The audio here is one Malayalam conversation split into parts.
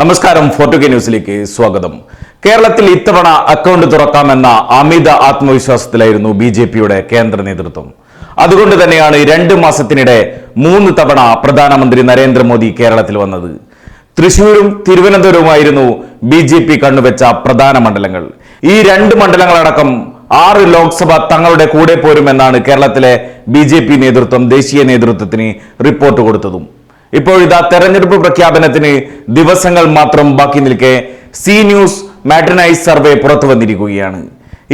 നമസ്കാരം ഫോർട്ടു കെ ന്യൂസിലേക്ക് സ്വാഗതം. കേരളത്തിൽ ഇത്തവണ അക്കൗണ്ട് തുറക്കാമെന്ന അമിത ആത്മവിശ്വാസത്തിലായിരുന്നു ബി ജെ പിയുടെ കേന്ദ്ര നേതൃത്വം. അതുകൊണ്ട് തന്നെയാണ് രണ്ട് മാസത്തിനിടെ മൂന്ന് തവണ പ്രധാനമന്ത്രി നരേന്ദ്രമോദി കേരളത്തിൽ വന്നത്. തൃശൂരും തിരുവനന്തപുരവുമായിരുന്നു ബി ജെ പി കണ്ണുവെച്ച പ്രധാന മണ്ഡലങ്ങൾ. ഈ രണ്ട് മണ്ഡലങ്ങളടക്കം ആറ് ലോക്സഭ തങ്ങളുടെ കൂടെ പോരുമെന്നാണ് കേരളത്തിലെ ബി ജെ പി നേതൃത്വം ദേശീയ നേതൃത്വത്തിന് റിപ്പോർട്ട് കൊടുത്തതും. ഇപ്പോഴിതാ തെരഞ്ഞെടുപ്പ് പ്രഖ്യാപനത്തിന് ദിവസങ്ങൾ മാത്രം ബാക്കി നിൽക്കെ സി ന്യൂസ് മാട്രനൈസ് സർവേ പുറത്തു വന്നിരിക്കുകയാണ്.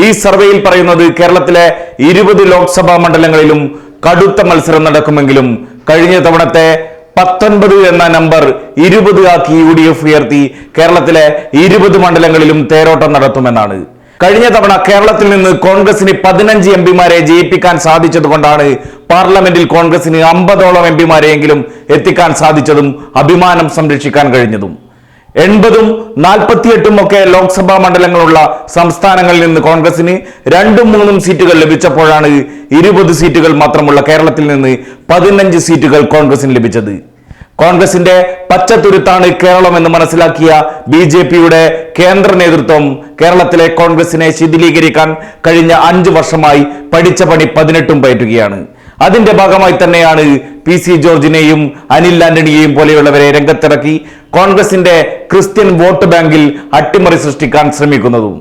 ഈ സർവേയിൽ പറയുന്നത് കേരളത്തിലെ ഇരുപത് ലോക്സഭാ മണ്ഡലങ്ങളിലും കടുത്ത മത്സരം നടക്കുമെങ്കിലും കഴിഞ്ഞ തവണത്തെ പത്തൊൻപത് എന്ന നമ്പർ ഇരുപത് ആക്കി യു ഡി എഫ് ഉയർത്തി കേരളത്തിലെ ഇരുപത് മണ്ഡലങ്ങളിലും തേരോട്ടം നടത്തുമെന്നാണ്. കഴിഞ്ഞ തവണ കേരളത്തിൽ നിന്ന് കോൺഗ്രസിന് പതിനഞ്ച് എം പിമാരെ ജയിപ്പിക്കാൻ സാധിച്ചതുകൊണ്ടാണ് പാർലമെന്റിൽ കോൺഗ്രസിന് അമ്പതോളം എം പിമാരെയെങ്കിലും എത്തിക്കാൻ സാധിച്ചതും അഭിമാനം സംരക്ഷിക്കാൻ കഴിഞ്ഞതും. എൺപതും നാൽപ്പത്തിയെട്ടും ഒക്കെ ലോക്സഭാ മണ്ഡലങ്ങളുള്ള സംസ്ഥാനങ്ങളിൽ നിന്ന് കോൺഗ്രസിന് രണ്ടും മൂന്നും സീറ്റുകൾ ലഭിച്ചപ്പോഴാണ് ഇരുപത് സീറ്റുകൾ മാത്രമുള്ള കേരളത്തിൽ നിന്ന് പതിനഞ്ച് സീറ്റുകൾ കോൺഗ്രസിന് ലഭിച്ചത്. കോൺഗ്രസിന്റെ പച്ചത്തുരുത്താണ് കേരളം എന്ന് മനസ്സിലാക്കിയ ബി ജെ പിയുടെ കേന്ദ്ര നേതൃത്വം കേരളത്തിലെ കോൺഗ്രസിനെ ശിഥിലീകരിക്കാൻ കഴിഞ്ഞ അഞ്ചു വർഷമായി പഠിച്ച പണി പതിനെട്ടും പയറ്റുകയാണ്. അതിന്റെ ഭാഗമായി തന്നെയാണ് പി സി ജോർജിനെയും അനിൽ ആന്റണിയെയും പോലെയുള്ളവരെ രംഗത്തിറക്കി കോൺഗ്രസിന്റെ ക്രിസ്ത്യൻ വോട്ട് ബാങ്കിൽ അട്ടിമറി സൃഷ്ടിക്കാൻ ശ്രമിക്കുന്നതും.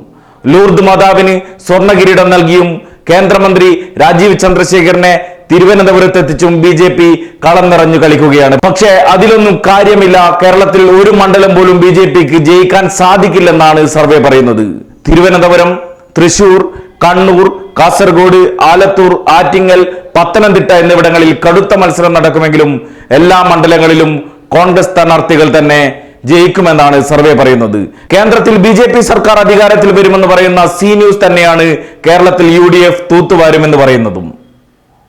ലൂർദ് മാതാവിന് സ്വർണ കിരീടം നൽകിയും കേന്ദ്രമന്ത്രി രാജീവ് ചന്ദ്രശേഖരനെ തിരുവനന്തപുരത്ത് എത്തിച്ചും ബി ജെ പി കളം നിറഞ്ഞു കളിക്കുകയാണ്. പക്ഷേ അതിലൊന്നും കാര്യമില്ല. കേരളത്തിൽ ഒരു മണ്ഡലം പോലും ബി ജെ പിക്ക് ജയിക്കാൻ സാധിക്കില്ലെന്നാണ് സർവേ പറയുന്നത്. തിരുവനന്തപുരം തൃശൂർ കണ്ണൂർ കാസർഗോഡ് ആലത്തൂർ ആറ്റിങ്ങൽ പത്തനംതിട്ട എന്നിവിടങ്ങളിൽ കടുത്ത മത്സരം നടക്കുമെങ്കിലും എല്ലാ മണ്ഡലങ്ങളിലും കോൺഗ്രസ് സ്ഥാനാർത്ഥികൾ തന്നെ ജയിക്കുമെന്നാണ് സർവേ പറയുന്നത്. കേന്ദ്രത്തിൽ ബി ജെ പി സർക്കാർ അധികാരത്തിൽ വരുമെന്ന് പറയുന്ന സി ന്യൂസ് തന്നെയാണ് കേരളത്തിൽ യു ഡി എഫ് തൂത്തുവാരുമെന്ന് പറയുന്നതും.